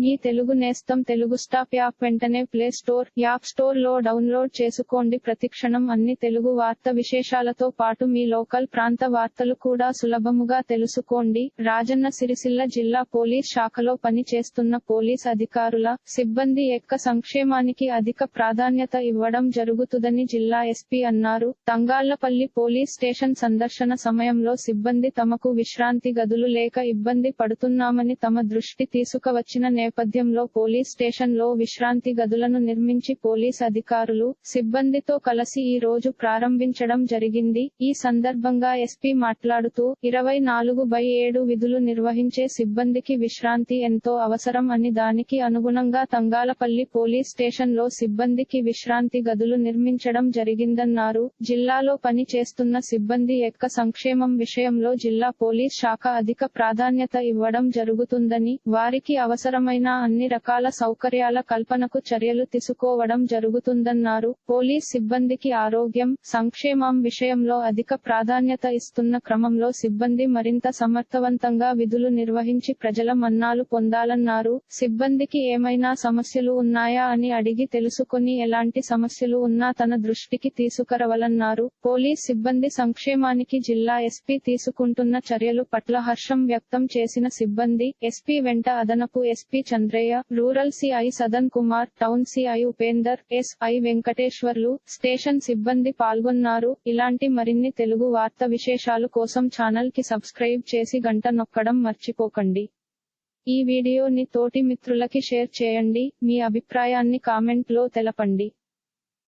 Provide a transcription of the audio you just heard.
మీ తెలుగు నేస్తం Telugu stop app వెంటనే play store app స్టోర్లో డౌన్లోడ్ చేసుకోండి. ప్రతిక్షణం అన్ని తెలుగు వార్త విశేషాలతో పాటు మీ లోకల్ ప్రాంత వార్తలు కూడా సులభముగా తెలుసుకోండి. రాజన్న సిరిసిల్ల జిల్లా పోలీస్ శాఖలో పని చేస్తున్న పోలీస్ అధికారుల సిబ్బంది యొక్క సంక్షేమానికి అధిక ప్రాధాన్యత ఇవ్వడం జరుగుతుందని జిల్లా ఎస్పీ అన్నారు. తంగాళ్ళపల్లి పోలీస్ స్టేషన్ సందర్శన సమయంలో సిబ్బంది తమకు విశ్రాంతి గదులు లేక ఇబ్బంది పడుతున్నామని తమ దృష్టి తీసుకువచ్చిన నేపథ్యంలో పోలీస్ స్టేషన్లో విశ్రాంతి గదులను నిర్మించి పోలీస్ అధికారులు సిబ్బందితో కలిసి ఈ రోజు ప్రారంభించడం జరిగింది. ఈ సందర్భంగా ఎస్పీ మాట్లాడుతూ ఇరవై నాలుగు బై ఏడు విధులు నిర్వహించే సిబ్బందికి విశ్రాంతి ఎంతో అవసరం అని దానికి అనుగుణంగా తంగాలపల్లి పోలీస్ స్టేషన్లో సిబ్బందికి విశ్రాంతి గదులు నిర్మించడం జరిగిందన్నారు. జిల్లాలో పని చేస్తున్న సిబ్బంది యొక్క సంక్షేమం విషయంలో జిల్లా పోలీస్ శాఖ అధిక ప్రాధాన్యత ఇవ్వడం జరుగుతుందని వారికి అవసరమైన అన్ని రకాల సౌకర్యాల కల్పనకు చర్యలు తీసుకోవడం జరుగుతుందన్నారు. పోలీస్ సిబ్బందికి ఆరోగ్యం సంక్షేమం విషయంలో అధిక ప్రాధాన్యత ఇస్తున్న క్రమంలో సిబ్బంది మరింత సమర్థవంతంగా విధులు నిర్వహించి ప్రజల మన్నాలు పొందాలన్నారు. సిబ్బందికి ఏమైనా సమస్యలు ఉన్నాయా అని అడిగి తెలుసుకొని ఎలాంటి సమస్యలు ఉన్నా తన దృష్టికి తీసుకురవలన్నారు. పోలీస్ సిబ్బంది సంక్షేమానికి జిల్లా ఎస్పీ తీసుకుంటున్న చర్యలు పట్ల హర్షం వ్యక్తం చేసిన సిబ్బంది ఎస్పీ వెంట అదనపు SP Chandraiah rural CI Sadan Kumar town CI Upender SI Venkateswarlu station సిబ్బంది పాల్గొన్నారు. ఇలాంటి మరిన్ని తెలుగు వార్త విశేషాలు కోసం ఛానల్కి సబ్స్క్రైబ్ చేసి గంట నొక్కడం మర్చిపోకండి. ఈ వీడియోని తోటి మిత్రులకి షేర్ చేయండి. మీ అభిప్రాయాన్ని కామెంట్లో తెలపండి.